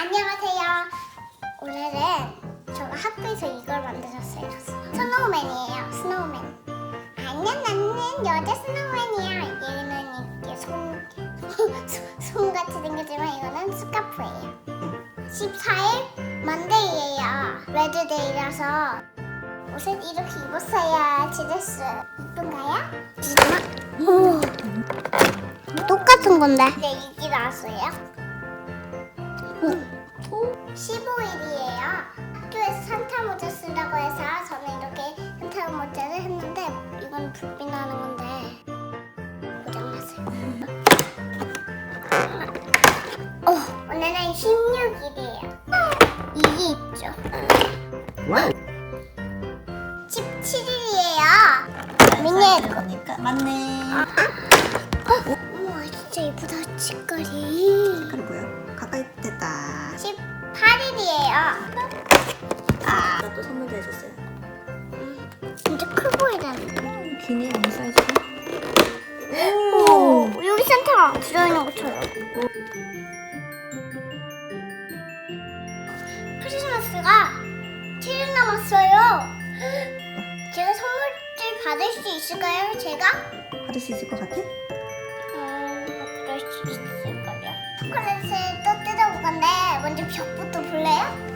안녕하세요. 오늘은 제가 학교에서 이걸 만들었어요. 스노우맨이에요. 스노우맨. 안녕 나는 여자 스노우맨이야. 얘는 이게 손, 손, 손 같이 생겼지만 이거는 스카프예요. 14일 먼데이예요. 레드데이라서 옷을 이렇게 입었어야 지냈어. 이쁜가요? 오. 똑같은 건데. 네, 이게 나왔어요. 15일이에요. 학교에서 산타 모자 쓰라고 해서 저는 이렇게 산타 모자를 했는데 이건 불빛 나는 건데 고장났어요. 어, 오늘은 16일이에요. 이게 있죠. 와우. 17일이에요. 미니에 그러니까 맞네. 우와 진짜 예쁘다 색깔이. 색깔이 뭐 진짜 커 보이잖아. 기네 이 사이즈가. 오, 여기 센터 들어있는 것처럼. 크리스마스가 7일 남았어요. 제가 선물을 받을 수 있을까요? 제가? 받을 수 있을 것 같아? 음, 그럴 수 있을 거요. 초콜릿을 또 뜯어볼 건데 먼저 벽부터 볼래요?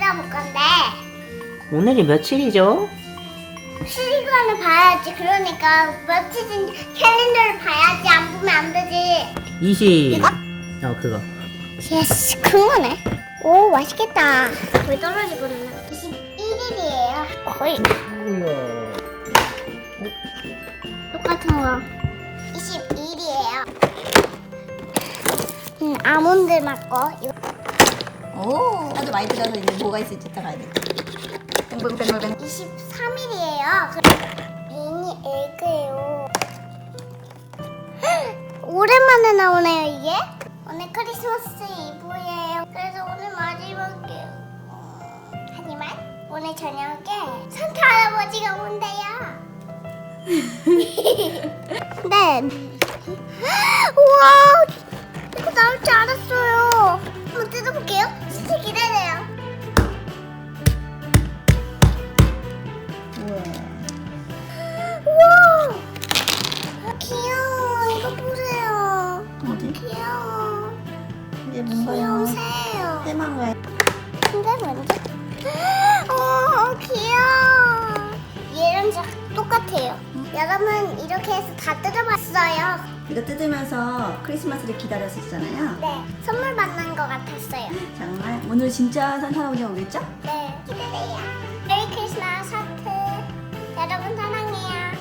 뜯어볼 건데 오늘이 며칠이죠? 시간을 봐야지. 그러니까 며칠인 캘린더를 봐야지. 안 보면 안 되지. 20. 어, 그거. 예스, 큰 거네. 오, 맛있겠다. 거의 떨어지거든요. 21일이에요. 거의 똑같은 거. 22일이에요. 음, 아몬드 맛 거. 이거 오, 나도 많이 들어서 이제 뭐가 있을지 따라야 돼. 뱅뱅뱅뱅뱅. 23일이에요. 미니 에그예요. 오랜만에 나오네요 이게. 오늘 크리스마스 이브예요. 그래서 오늘 마지막이에요. 하지만 오늘 저녁에 산타 할아버지가 온대요. 네. 우와, 이거 나올 줄 알았어 귀여워. 귀여운 뭔가요? 새예요. 해망가요? 근데 뭔지 어 귀여워. 얘랑 저 똑같아요. 여러분 이렇게 해서 다 뜯어봤어요. 이거 뜯으면서 크리스마스를 기다렸었잖아요. 네 선물 받는 것 같았어요. 정말? 오늘 진짜 산타 할아버지가 오겠죠? 네 기대돼요. 메리 크리스마스 하트. 여러분 사랑해요